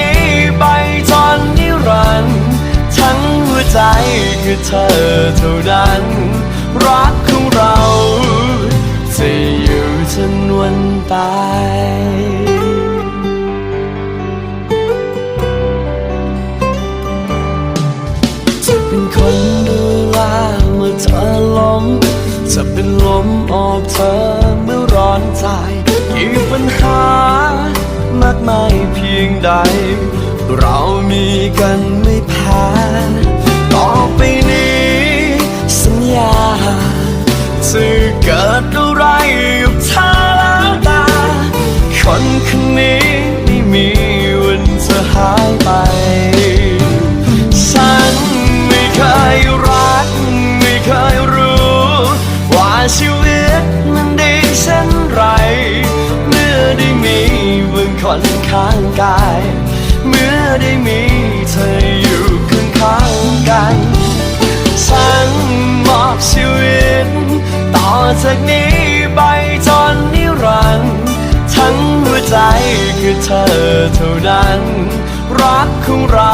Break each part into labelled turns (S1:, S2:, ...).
S1: ี้ ใจคือเธอเท่านั้น รักของเรา จะอยู่จนวันตายจะเป็นคนดูแลเมื่อเธอล้มจะเป็นลมออกเธอเมื่อร้อนใจกี่ปัญหามากมายเพียงใด เรามีกันไม่แพ้ ต่อไปนี้ สัญญาจะเกิดอะไรกับเธอแล้วตา คนคนนี้ไม่มีวันจะหายไป ฉันไม่เคยรัก ไม่เคยรู้ ว่าชีวิตมันดีเช่นไรเมื่อได้มีมึงคนข้างกาย เมื่อได้มี ต่อจากนี้ไปจนนิรันดร์ทั้งหัวใจคือเธอเท่านั้น รักของเรา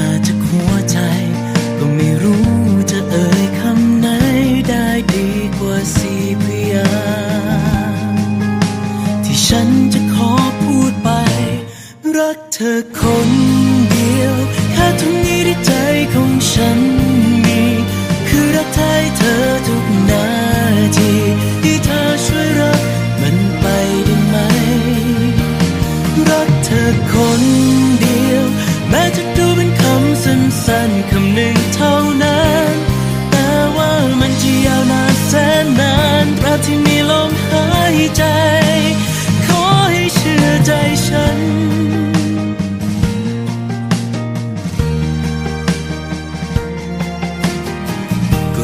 S1: าจากหัวใจ ก็ไม่รู้จะเอ่ยคำไหนได้ดีกว่าสีพยา ที่ฉันจะขอพูดไป
S2: รักเธอคน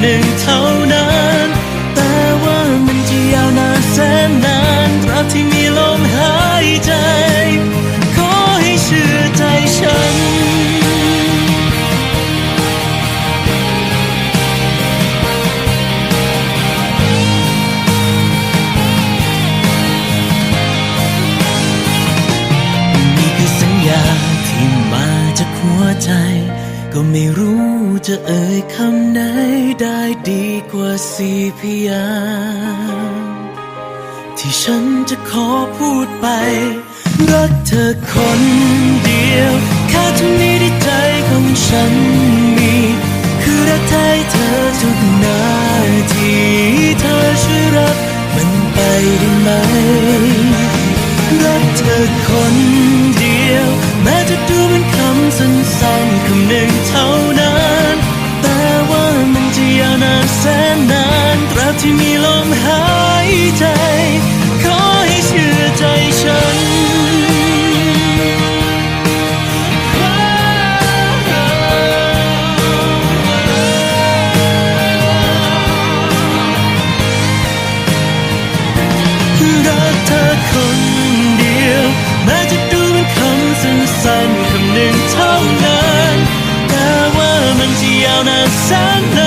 S2: หนึ่งเท่านั้น แต่ว่ามันจะยาวนานแสนนานตราบที่มีลมหายใจ ขอให้เชื่อใจฉัน นี่คือสัญญาที่มาจากหัวใจ ก็ไม่รู้จะเอ่ยคำไหนได้ดี กว่าสี่พยางที่ฉันจะขอพูดไป รักเธอคนเดียว แค่ตรงนี้ที่ใจของฉันมี คือรักแท้เธอทุกนาที ที่มีลมหายใจ ขอให้เชื่อใจฉันรักเธอคนเดียว แม้จะดูเป็นคำสั้นๆคำหนึ่งเท่านั้น แต่ว่ามันจะยาวนานแสน